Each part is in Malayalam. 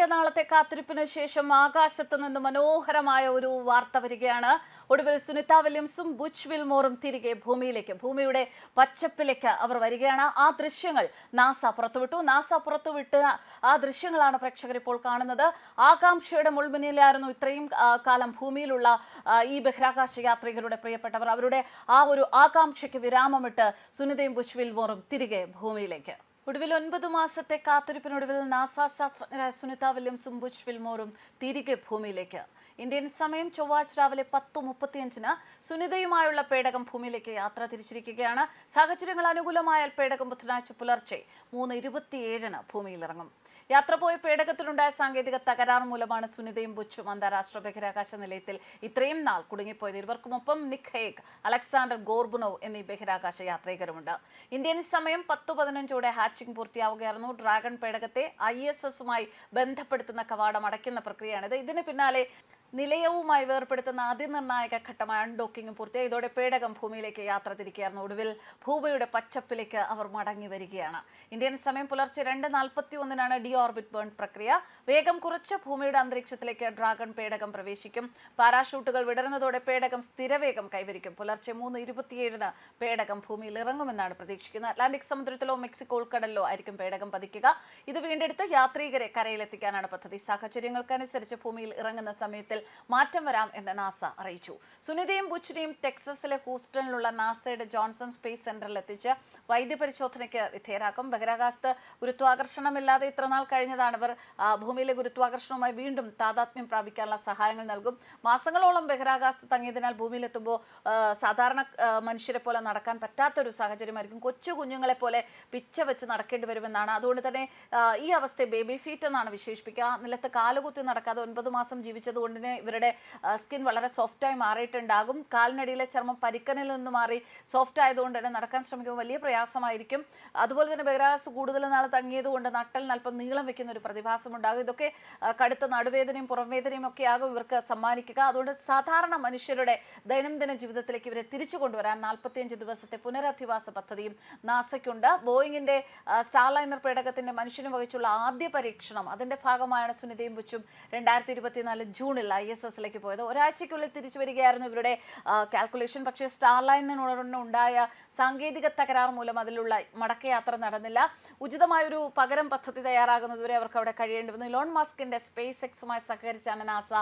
നീണ്ട നാളത്തെ കാത്തിരിപ്പിന് ശേഷം ആകാശത്ത് നിന്ന് മനോഹരമായ ഒരു വാർത്ത വരികയാണ്. ഒടുവിൽ സുനിത വില്യംസും ബുച്ച് വിൽമോറും തിരികെ ഭൂമിയിലേക്ക് ഭൂമിയുടെ പച്ചപ്പിലേക്ക് അവർ വരികയാണ്. ആ ദൃശ്യങ്ങൾ നാസ പുറത്തുവിട്ടു. നാസ പുറത്തുവിട്ട ആ ദൃശ്യങ്ങളാണ് പ്രേക്ഷകർ ഇപ്പോൾ കാണുന്നത്. ആകാംക്ഷയുടെ മുൾമുനയിലായിരുന്നു ഇത്രയും കാലം ഭൂമിയിലുള്ള ഈ ബഹിരാകാശ യാത്രികരുടെ പ്രിയപ്പെട്ടവർ. അവരുടെ ആ ഒരു ആകാംക്ഷയ്ക്ക് വിരാമമിട്ട് സുനിതയും ബുച്ച് വിൽമോറും തിരികെ ഭൂമിയിലേക്ക്. ഒടുവിൽ ഒൻപത് മാസത്തെ കാത്തിരിപ്പിനൊടുവിൽ നാസ ശാസ്ത്രജ്ഞരായ സുനിത വില്യംസും ബുഷ് ഫിൽമോറും തിരികെ ഭൂമിയിലേക്ക്. ഇന്ത്യൻ സമയം ചൊവ്വാഴ്ച രാവിലെ പത്ത് മുപ്പത്തിയഞ്ചിന് സുനിതയുമായുള്ള പേടകം ഭൂമിയിലേക്ക് യാത്ര തിരിച്ചിരിക്കുകയാണ്. സാഹചര്യങ്ങൾ അനുകൂലമായാൽ പേടകം ബുധനാഴ്ച പുലർച്ചെ മൂന്ന് ഇരുപത്തിയേഴിന് ഭൂമിയിലിറങ്ങും. യാത്ര പോയ പേടകത്തിലുണ്ടായ സാങ്കേതിക തകരാർ മൂലമാണ് സുനിതയും ബുച്ചും അന്താരാഷ്ട്ര ബഹിരാകാശ നിലയത്തിൽ ഇത്രയും നാൾ കുടുങ്ങിപ്പോയത്. ഇവർക്കുമൊപ്പം നിക് ഹേഗ് അലക്സാണ്ടർ ഗോർബുനോവ് എന്നീ ബഹിരാകാശ യാത്രികരുമുണ്ട്. ഇന്ത്യൻ സമയം പത്ത് പതിനഞ്ചോടെ ഹാച്ചിംഗ് പൂർത്തിയാവുകയായിരുന്നു. ഡ്രാഗൺ പേടകത്തെ ഐ ബന്ധപ്പെടുത്തുന്ന കവാടം അടയ്ക്കുന്ന പ്രക്രിയയാണിത്. ഇതിന് പിന്നാലെ നിലയവുമായി വേർപെടുത്തുന്ന അതിനിർണായക ഘട്ടമായ അൺഡോക്കിംഗ് പൂർത്തിയായി. ഇതോടെ പേടകം ഭൂമിയിലേക്ക് യാത്ര തിരിക്കുകയായിരുന്നു. ഒടുവിൽ ഭൂമിയുടെ പച്ചപ്പിലേക്ക് അവർ മടങ്ങി വരികയാണ്. ഇന്ത്യൻ സമയം പുലർച്ചെ രണ്ട് നാൽപ്പത്തി ഒന്നിനാണ് ഡി ഓർബിറ്റ് ബേൺ പ്രക്രിയ. വേഗം കുറച്ച് ഭൂമിയുടെ അന്തരീക്ഷത്തിലേക്ക് ഡ്രാഗൺ പേടകം പ്രവേശിക്കും. പാരാഷൂട്ടുകൾ വിടരുന്നതോടെ പേടകം സ്ഥിരവേഗം കൈവരിക്കും. പുലർച്ചെ മൂന്ന് ഇരുപത്തിയേഴിന് പേടകം ഭൂമിയിൽ ഇറങ്ങുമെന്നാണ് പ്രതീക്ഷിക്കുന്നത്. അറ്റ്ലാന്റിക് സമുദ്രത്തിലോ മെക്സിക്കോ ഉൾക്കടലിലോ ആയിരിക്കും പേടകം പതിക്കുക. ഇത് വീണ്ടെടുത്ത് യാത്രികരെ കരയിലെത്തിക്കാനാണ് പദ്ധതി. സാഹചര്യങ്ങൾക്കനുസരിച്ച് ഭൂമിയിൽ ഇറങ്ങുന്ന സമയത്തിൽ മാറ്റം വരാം എന്ന് നാസ അറിയിച്ചു. സുനിതയും ബുച്ചിനെയും ടെക്സസിലെ ഹൂസ്റ്റണിലുള്ള നാസയുടെ ജോൺസൺ സ്പേസ് സെന്ററിൽ എത്തിച്ച് വൈദ്യപരിശോധനയ്ക്ക് വിധേയരാക്കും. ബഹിരാകാശത്ത് ഗുരുത്വാകർഷണമില്ലാതെ ഇത്രനാൾ കഴിഞ്ഞതാണ് ഇവർ. ഭൂമിയിലെ ഗുരുത്വാകർഷണവുമായി വീണ്ടും താതാത്മ്യം പ്രാപിക്കാനുള്ള സഹായങ്ങൾ നൽകും. മാസങ്ങളോളം ബഹിരാകാശത്ത് തങ്ങിയതിനാൽ ഭൂമിയിലെത്തുമ്പോൾ സാധാരണ മനുഷ്യരെ പോലെ നടക്കാൻ പറ്റാത്തൊരു സാഹചര്യമായിരിക്കും. കൊച്ചു കുഞ്ഞുങ്ങളെ പോലെ പിച്ച വെച്ച് നടക്കേണ്ടി വരുമെന്നാണ്. അതുകൊണ്ട് തന്നെ ഈ അവസ്ഥയെ ബേബി ഫീറ്റ് എന്നാണ് വിശേഷിപ്പിക്കുക. നിലത്ത് കാലുകുത്തി നടക്കാതെ ഒൻപത് മാസം ജീവിച്ചത് കൊണ്ട് തന്നെ ഇവരുടെ സ്കിൻ വളരെ സോഫ്റ്റായി മാറിയിട്ടുണ്ടാകും. കാലിനടിയിലെ ചർമ്മം പരിക്കനിൽ നിന്ന് മാറി സോഫ്റ്റ് ആയതുകൊണ്ട് തന്നെ നടക്കാൻ ശ്രമിക്കുമ്പോൾ വലിയ പ്രയാസമായിരിക്കും. അതുപോലെ തന്നെ ബഹിരാകാശത്ത് കൂടുതൽ നാൾ തങ്ങിയതുകൊണ്ട് നട്ടലിന് അല്പം നീളം വെക്കുന്ന ഒരു പ്രതിഭാസം ഉണ്ടാകും. ഇതൊക്കെ കടുത്ത നടുവേദനയും പുറംവേദനയും ഒക്കെ ആകും ഇവർക്ക് സമ്മാനിക്കുക. അതുകൊണ്ട് സാധാരണ മനുഷ്യരുടെ ദൈനംദിന ജീവിതത്തിലേക്ക് ഇവരെ തിരിച്ചു കൊണ്ടുവരാൻ നാൽപ്പത്തിയഞ്ച് ദിവസത്തെ പുനരധിവാസ പദ്ധതിയും നാസയ്ക്കുണ്ട്. ബോയിങ്ങിന്റെ സ്റ്റാർലൈനർ പേടകത്തിന്റെ മനുഷ്യന് വഹിച്ചുള്ള ആദ്യ പരീക്ഷണം അതിന്റെ ഭാഗമായാണ് സുനിതയും ബുച്ചും രണ്ടായിരത്തി ഇരുപത്തിനാല് ജൂണിൽ എസ് എസിലേക്ക് പോയത്. ഒരാഴ്ചയ്ക്കുള്ളിൽ തിരിച്ചു വരികയായിരുന്നു ഇവരുടെ കാൽക്കുലേഷൻ പക്ഷേ സ്റ്റാർലൈനിനോടൊന്നും ഉണ്ടായ സാങ്കേതിക തകരാർ മൂലം അതിലുള്ള മടക്കയാത്ര നടന്നില്ല. ഉചിതമായൊരു പകരം പദ്ധതി തയ്യാറാകുന്നതുവരെ അവർക്ക് അവിടെ കഴിയേണ്ടി വന്നു ഇലോൺ മസ്കിന്റെ സ്പേസ് എക്സുമായി സഹകരിച്ചാണ് നാസ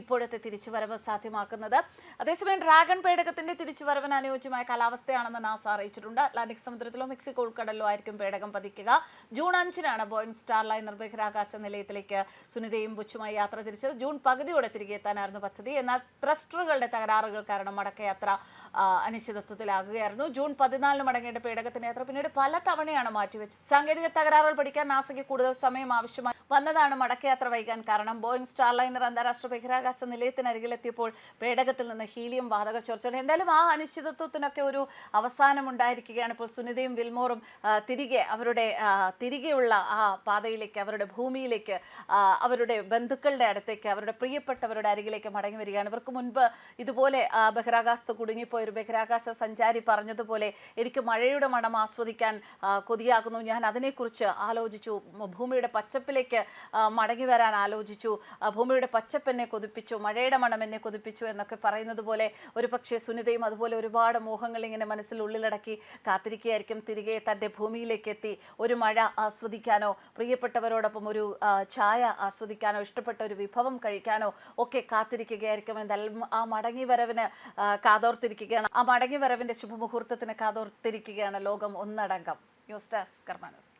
ഇപ്പോഴത്തെ തിരിച്ചുവരവ് സാധ്യമാക്കുന്നത്. അതേസമയം ഡ്രാഗൺ പേടകത്തിന്റെ തിരിച്ചുവരവിന് അനുയോജ്യമായ കാലാവസ്ഥയാണെന്ന് നാസ അറിയിച്ചിട്ടുണ്ട്. അറ്റ്ലാന്റിക് സമുദ്രത്തിലോ മെക്സിക്കോ ഉൾക്കടലിലോ ആയിരിക്കും പേടകം പതിക്കുക. ജൂൺ അഞ്ചിനാണ് ബോയിങ് സ്റ്റാർലൈൻ ബഹിരാകാശ നിലയത്തിലേക്ക് സുനിതയും ബുച്ചുമായി യാത്ര തിരിച്ചത്. ജൂൺ പകുതിയോടെ തിരികെ എത്താനായിരുന്നു പദ്ധതി. എന്നാൽ ത്രസ്റ്ററുകളുടെ തകരാറുകൾ കാരണം മടക്കയാത്ര അനിശ്ചിതത്വത്തിലാകുകയായിരുന്നു. ജൂൺ പതിനാലിന് മടങ്ങേണ്ട പേടകത്തിന്റെ യാത്ര പിന്നീട് പല തവണയാണ് മാറ്റിവെച്ചത് സാങ്കേതിക തകരാറുകൾ പഠിക്കാൻ നാസയ്ക്ക് കൂടുതൽ സമയം ആവശ്യമായി. വന്നതാണ് മടക്കയാത്ര വൈകാൻ കാരണം. ബോയിങ് സ്റ്റാർലൈനർ അന്താരാഷ്ട്ര ബഹിരാകാശ നിലയത്തിനരികിലെത്തിയപ്പോൾ പേടകത്തിൽ നിന്ന് ഹീലിയം വാതക ചോർച്ചയുണ്ട്. എന്തായാലും ആ അനിശ്ചിതത്വത്തിനൊക്കെ ഒരു അവസാനം ഉണ്ടായിരിക്കുകയാണ്. ഇപ്പോൾ സുനിതയും വിൽമോറും തിരികെ അവരുടെ തിരികെയുള്ള ആ പാതയിലേക്ക് അവരുടെ ഭൂമിയിലേക്ക് അവരുടെ ബന്ധുക്കളുടെ അടുത്തേക്ക് അവരുടെ പ്രിയപ്പെട്ടവരുടെ അരികിലേക്ക് മടങ്ങി വരികയാണ്. ഇവർക്ക് മുൻപ് ഇതുപോലെ ബഹിരാകാശത്ത് കുടുങ്ങിപ്പോയ ഒരു ബഹിരാകാശ സഞ്ചാരി പറഞ്ഞതുപോലെ എനിക്ക് മഴയുടെ മണം ആസ്വദിക്കാൻ കൊതിയാകുന്നു. ഞാൻ അതിനെക്കുറിച്ച് ആലോചിച്ചു. ഭൂമിയുടെ പച്ചപ്പിലേക്ക് മടങ്ങി വരാൻ ആലോചിച്ചു. ഭൂമിയുടെ പച്ചപ്പ് എന്നെ കൊതിപ്പിച്ചു. മഴയുടെ മണം എന്നെ കൊതിപ്പിച്ചു എന്നൊക്കെ പറയുന്നത് പോലെ ഒരു പക്ഷേ സുനിതയും അതുപോലെ ഒരുപാട് മോഹങ്ങൾ ഇങ്ങനെ മനസ്സിൽ ഉള്ളിലടക്കി കാത്തിരിക്കുകയായിരിക്കും. തിരികെ തന്റെ ഭൂമിയിലേക്ക് എത്തി ഒരു മഴ ആസ്വദിക്കാനോ പ്രിയപ്പെട്ടവരോടൊപ്പം ഒരു ചായ ആസ്വദിക്കാനോ ഇഷ്ടപ്പെട്ട ഒരു വിഭവം കഴിക്കാനോ ഒക്കെ കാത്തിരിക്കുകയായിരിക്കും. എന്തായാലും ആ മടങ്ങി വരവിന് ആ, കാതോർത്തിരിക്കുകയാണ് ആ മടങ്ങി വരവിന്റെ ശുഭമുഹൂർത്തത്തിന് കാതോർത്തിരിക്കുകയാണ് ലോകം ഒന്നടങ്കം. News desk കർമാനസ്